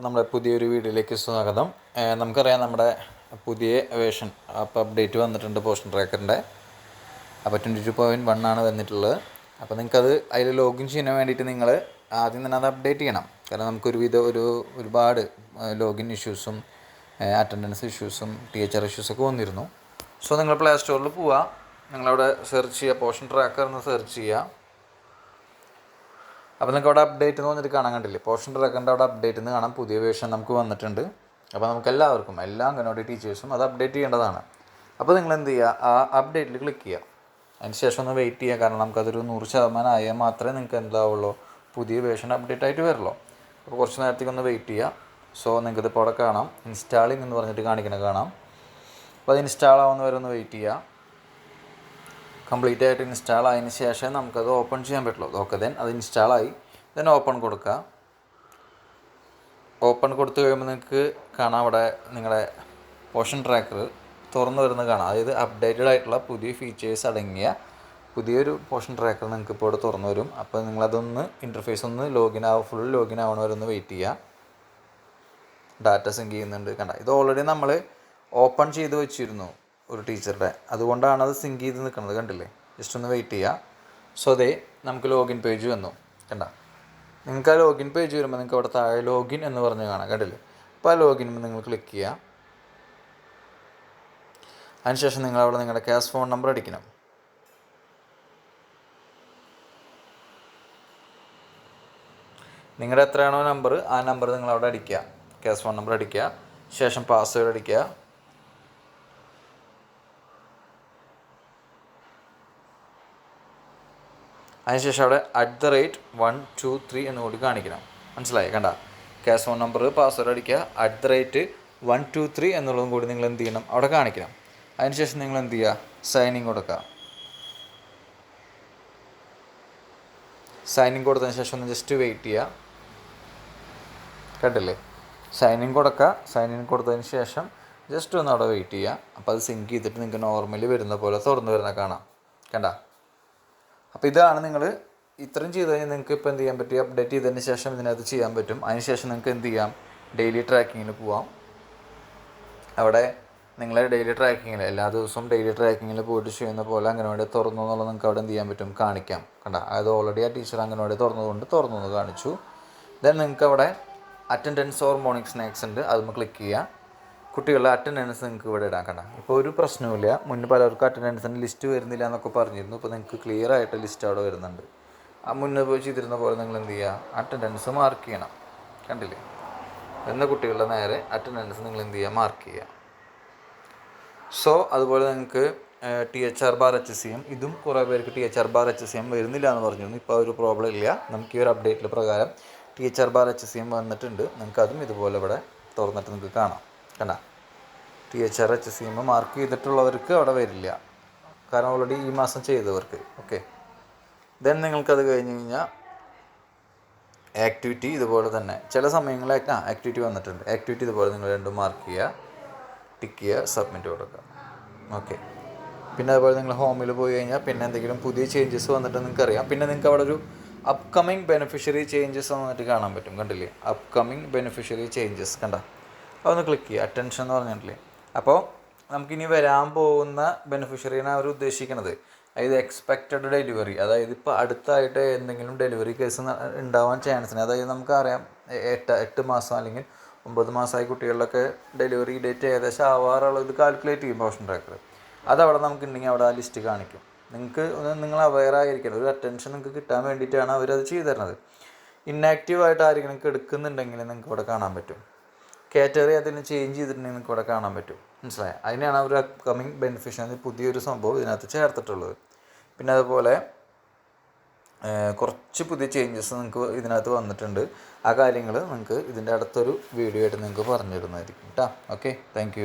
നമ്മുടെ പുതിയൊരു വീഡിയോയിലേക്ക് സ്വാഗതം. നമുക്കറിയാം നമ്മുടെ പുതിയ വേഷൻ അപ്പോൾ അപ്ഡേറ്റ് വന്നിട്ടുണ്ട് പോഷൻ ട്രാക്കറിന്റെ അപ്പോൾ ട്വന്റി ടു പോയിന്റ് വൺ ആണ് വന്നിട്ടുള്ളത്. അപ്പോൾ നിങ്ങൾക്കത് അതിൽ ലോഗിൻ ചെയ്യാൻ വേണ്ടിയിട്ട് നിങ്ങൾ ആദ്യം തന്നെ അത് അപ്ഡേറ്റ് ചെയ്യണം. കാരണം നമുക്കൊരുവിധ ഒരു ഒരുപാട് ലോഗിൻ ഇഷ്യൂസും അറ്റൻഡൻസ് ഇഷ്യൂസും ടി എച്ച് ആർ ഇഷ്യൂസൊക്കെ വന്നിരുന്നു. സോ നിങ്ങൾ പ്ലേ സ്റ്റോറിൽ പോവുക നിങ്ങളവിടെ സെർച്ച് ചെയ്യുക പോഷൻ ട്രാക്കർ എന്ന് സെർച്ച് ചെയ്യുക അപ്പോൾ നിങ്ങൾക്ക് അവിടെ അപ്ഡേറ്റ് എന്ന് പറഞ്ഞിട്ട് കാണാൻ കണ്ടില്ലേ? പോർഷൻ ട്രാക്കറിന്റെ അവിടെ അപ്ഡേറ്റ് എന്ന് കാണാം പുതിയ വേർഷൻ നമുക്ക് വന്നിട്ടുണ്ട്. അപ്പോൾ നമുക്ക് എല്ലാവർക്കും എല്ലാ അംഗനവാടി ടീച്ചേഴ്സും അത് അപ്ഡേറ്റ് ചെയ്യേണ്ടതാണ്. അപ്പോൾ നിങ്ങൾ എന്ത് ചെയ്യുക ആ അപ്ഡേറ്റിൽ ക്ലിക്ക് ചെയ്യുക അതിന് ശേഷം ഒന്ന് വെയിറ്റ് ചെയ്യുക കാരണം നമുക്കതൊരു നൂറ് ശതമാനം ആയാൽ മാത്രമേ നിങ്ങൾക്ക് എന്താവുള്ളൂ. പുതിയ വേഷൻ അപ്ഡേറ്റ് ആയിട്ട് വരുള്ളൂ. അപ്പോൾ കുറച്ച് നേരത്തേക്ക് ഒന്ന് വെയിറ്റ് ചെയ്യുക സോ നിങ്ങൾക്കിതിപ്പോൾ അവിടെ കാണാം. ഇൻസ്റ്റാളിങ് എന്ന് പറഞ്ഞിട്ട് കാണിക്കുന്നത് കാണാം. അപ്പോൾ അത് ഇൻസ്റ്റാൾ ആവുന്നവരെ ഒന്ന് വെയിറ്റ് ചെയ്യുക കംപ്ലീറ്റ് ആയിട്ട് ഇൻസ്റ്റാൾ ആയതിന് ശേഷം നമുക്കത് ഓപ്പൺ ചെയ്യാൻ പറ്റുള്ളൂ. ഓക്കെ ദെൻ അത് ഇൻസ്റ്റാൾ ആയി. ദെൻ ഓപ്പൺ കൊടുക്കുക ഓപ്പൺ കൊടുത്തു കഴിയുമ്പോൾ നിങ്ങൾക്ക് കാണാം അവിടെ നിങ്ങളുടെ പോഷൻ ട്രാക്കർ തുറന്നു വരുന്നത് കാണാം. അതായത് അപ്ഡേറ്റഡ് ആയിട്ടുള്ള പുതിയ ഫീച്ചേഴ്സ് അടങ്ങിയ പുതിയൊരു പോഷൻ ട്രാക്കർ നിങ്ങൾക്ക് ഇപ്പോൾ ഇവിടെ തുറന്നു വരും. അപ്പോൾ നിങ്ങളതൊന്ന് ഇന്റർഫേസ് ഒന്ന് ലോഗിൻ ആവും ഫുൾ ലോഗിൻ ആവണ വരെ ഒന്ന് വെയിറ്റ് ചെയ്യുക ഡാറ്റ സിങ്ക് ചെയ്യുന്നുണ്ട്. കണ്ട ഇത് ഓൾറെഡി നമ്മൾ ഓപ്പൺ ചെയ്ത് വെച്ചിരുന്നു. ഒരു ടീച്ചറുടെ. അതുകൊണ്ടാണ് അത് സിങ്ക് ചെയ്ത് നിൽക്കുന്നത് കണ്ടില്ലേ? ജസ്റ്റ് ഒന്ന് വെയിറ്റ് ചെയ്യുക സോ അതേ നമുക്ക് ലോഗിൻ പേജ് വന്നു. കണ്ട? നിങ്ങൾക്ക് ആ ലോഗിൻ പേജ് വരുമ്പോൾ നിങ്ങൾക്ക് അവിടെ താഴെ ലോഗിൻ എന്ന് പറഞ്ഞ് കാണാം കണ്ടില്ലേ? അപ്പോൾ ആ ലോഗിൻ നിങ്ങൾ ക്ലിക്ക് ചെയ്യുക അതിനുശേഷം നിങ്ങൾ അവിടെ നിങ്ങളുടെ ക്യാഷ് ഫോൺ നമ്പർ അടിക്കണം. നിങ്ങളുടെ എത്രയാണോ നമ്പർ ആ നമ്പർ നിങ്ങൾ അവിടെ അടിക്കുക. ക്യാഷ് ഫോൺ നമ്പർ അടിക്കുക. ശേഷം പാസ്വേഡ് അടിക്കുക. അതിനുശേഷം അവിടെ at the rate one two three എന്ന് കൂടി കാണിക്കണം. മനസ്സിലായി? കണ്ട? ക്യാഷ് ഫോൺ നമ്പർ പാസ്വേഡ് അടിക്കുക. At the rate one two three എന്നുള്ളതും കൂടി നിങ്ങൾ എന്ത് ചെയ്യണം? അവിടെ കാണിക്കണം. അതിനുശേഷം നിങ്ങൾ എന്ത് ചെയ്യുക? സൈനിങ് കൊടുക്കുക. സൈനിങ് കൊടുത്തതിന് ശേഷം ഒന്ന് ജസ്റ്റ് വെയിറ്റ് ചെയ്യുക. കേട്ടില്ലേ സൈനിങ് കൊടുക്കുക. സൈനിങ് കൊടുത്തതിന് ശേഷം ജസ്റ്റ് ഒന്ന് അവിടെ വെയിറ്റ് ചെയ്യുക. അപ്പോൾ അത് സിങ്ക് ചെയ്തിട്ട് നിങ്ങൾക്ക് നോർമലി വരുന്ന പോലെ തുറന്നു വരുന്ന കാണാം. കണ്ട? അപ്പോൾ ഇതാണ് നിങ്ങൾ ഇത്രയും ചെയ്ത് കഴിഞ്ഞാൽ നിങ്ങൾക്ക് ഇപ്പോൾ എന്ത് ചെയ്യാൻ പറ്റും? അപ്ഡേറ്റ് ചെയ്തതിന് ശേഷം ഇതിനകത്ത് ചെയ്യാൻ പറ്റും. അതിന് ശേഷം നിങ്ങൾക്ക് എന്ത് ചെയ്യാം? ഡെയിലി ട്രാക്കിങ്ങിന് പോവാം. അവിടെ നിങ്ങളെ ഡെയിലി ട്രാക്കിങ്ങിൽ എല്ലാ ദിവസവും ഡെയിലി ട്രാക്കിങ്ങിൽ പോയിട്ട് ചെയ്യുന്ന പോലെ അംഗനവാടി തുറന്നു എന്നുള്ളത് നിങ്ങൾക്ക് അവിടെ എന്ത് ചെയ്യാൻ പറ്റും? കാണിക്കാം. കണ്ട? അത് ഓൾറെഡി ആ ടീച്ചർ അംഗനവാടി തുറന്നതുകൊണ്ട് തുറന്നു എന്ന് കാണിച്ചു. ദെൻ നിങ്ങൾക്ക് അവിടെ അറ്റൻഡൻസ് ഓർ മോർണിംഗ് സ്നാക്സ് ഉണ്ട് അതൊന്ന് ക്ലിക്ക് ചെയ്യുക കുട്ടികളുടെ അറ്റൻഡൻസ് നിങ്ങൾക്ക് ഇവിടെ ഇടാൻ കണ്ട? ഇപ്പോൾ ഒരു പ്രശ്നവുമില്ല. മുന്നേ പലർക്കും അറ്റൻഡൻസിന് ലിസ്റ്റ് വരുന്നില്ല എന്നൊക്കെ പറഞ്ഞിരുന്നു. ഇപ്പോൾ നിങ്ങൾക്ക് ക്ലിയർ ആയിട്ട് ലിസ്റ്റ് അവിടെ വരുന്നുണ്ട്. ആ മുന്നേ പോയി ചെയ്തിരുന്ന പോലെ നിങ്ങൾ എന്ത് ചെയ്യുക അറ്റൻഡൻസ് മാർക്ക് ചെയ്യണം. കണ്ടില്ലേ? എന്ന കുട്ടികളുടെ നേരെ അറ്റൻഡൻസ് നിങ്ങൾ എന്ത് ചെയ്യുക മാർക്ക് ചെയ്യുക സോ അതുപോലെ നിങ്ങൾക്ക് T H R bar H C M ഇതും കുറേ പേർക്ക് T H R bar H C M വരുന്നില്ല എന്ന് പറഞ്ഞിരുന്നു. ഇപ്പോൾ ഒരു പ്രോബ്ലം ഇല്ല. നമുക്ക് ഈ ഒരു അപ്ഡേറ്റിൽ പ്രകാരം T H R bar H C M വന്നിട്ടുണ്ട്. നിങ്ങൾക്ക് അതും ഇതുപോലെ ഇവിടെ തുറന്നിട്ട് നിങ്ങൾക്ക് കാണാം. കണ്ട. T H R H C M mark ചെയ്തിട്ടുള്ളവർക്ക് അവിടെ വരില്ല. കാരണം ഓൾറെഡി ഈ മാസം ചെയ്തവർക്ക്. ഓക്കെ ദെൻ നിങ്ങൾക്കത് കഴിഞ്ഞ് കഴിഞ്ഞാൽ ആക്ടിവിറ്റി ഇതുപോലെ തന്നെ. ചില സമയങ്ങളിൽ ആ ആക്ടിവിറ്റി വന്നിട്ടുണ്ട്. ആക്ടിവിറ്റി ഇതുപോലെ നിങ്ങൾ രണ്ടും മാർക്ക് ചെയ്യുക ടിക്ക് ചെയ്യുക സബ്മിറ്റ് കൊടുക്കുക. ഓക്കെ പിന്നെ അതുപോലെ നിങ്ങൾ ഹോമിൽ പോയി കഴിഞ്ഞാൽ പിന്നെ എന്തെങ്കിലും പുതിയ ചേഞ്ചസ് വന്നിട്ട് നിങ്ങൾക്ക് അറിയാം പിന്നെ നിങ്ങൾക്ക് അവിടെ ഒരു അപ്കമിങ് ബെനിഫിഷ്യറി ചേഞ്ചസ് വന്നിട്ട് കാണാൻ പറ്റും. കണ്ടില്ലേ? അപ്കമിങ് ബെനിഫിഷ്യറി ചേഞ്ചസ് കണ്ട. അതൊന്ന് ക്ലിക്ക് ചെയ്യുക. അറ്റൻഷൻ എന്ന് പറഞ്ഞിട്ടില്ലേ? അപ്പോൾ നമുക്കിനി വരാൻ പോകുന്ന ബെനിഫിഷ്യറിയാണ് അവർ ഉദ്ദേശിക്കുന്നത് അതായത് എക്സ്പെക്റ്റഡ് ഡെലിവറി അതായത് ഇപ്പോൾ അടുത്തായിട്ട് എന്തെങ്കിലും ഡെലിവറി കേസ് ഉണ്ടാവാൻ ചാൻസിന് അതായത് നമുക്കറിയാം എട്ട് എട്ട് മാസം അല്ലെങ്കിൽ ഒമ്പത് മാസമായ കുട്ടികളിലൊക്കെ ഡെലിവറി ഡേറ്റ് ഏകദേശം ആവാറുള്ളത് കാൽക്കുലേറ്റ് ചെയ്യും പോഷൻ ട്രാക്കർ അതവിടെ നമുക്കുണ്ടെങ്കിൽ അവിടെ ആ ലിസ്റ്റ് കാണിക്കും. നിങ്ങൾക്ക് ഒന്ന് നിങ്ങൾ അവെയർ ആയിരിക്കണം. ഒരു അറ്റൻഷൻ നിങ്ങൾക്ക് കിട്ടാൻ വേണ്ടിയിട്ടാണ് അവരത് ചെയ്തു തരുന്നത് ഇന്നാക്റ്റീവായിട്ട് ആരെങ്കിലും എടുക്കുന്നുണ്ടെങ്കിൽ നിങ്ങൾക്ക് ഇവിടെ കാണാൻ പറ്റും. കാറ്റഗറി അതിന് ചേഞ്ച് ചെയ്തിട്ടുണ്ടെങ്കിൽ നിങ്ങൾക്ക് ഇവിടെ കാണാൻ പറ്റും. മനസ്സിലായി? അതിനാണ് അവർ അപ്കമിങ് ബെനിഫിഷ്യൽ പുതിയൊരു സംഭവം ഇതിനകത്ത് ചേർത്തിട്ടുള്ളത്. പിന്നെ അതുപോലെ കുറച്ച് പുതിയ ചേഞ്ചസ് നിങ്ങൾക്ക് ഇതിനകത്ത് വന്നിട്ടുണ്ട്. ആ കാര്യങ്ങൾ നിങ്ങൾക്ക് ഇതിന്റെ അടുത്തൊരു വീഡിയോ ആയിട്ട് നിങ്ങൾക്ക് പറഞ്ഞു തരുന്നതായിരിക്കും കേട്ടോ ഓക്കെ താങ്ക്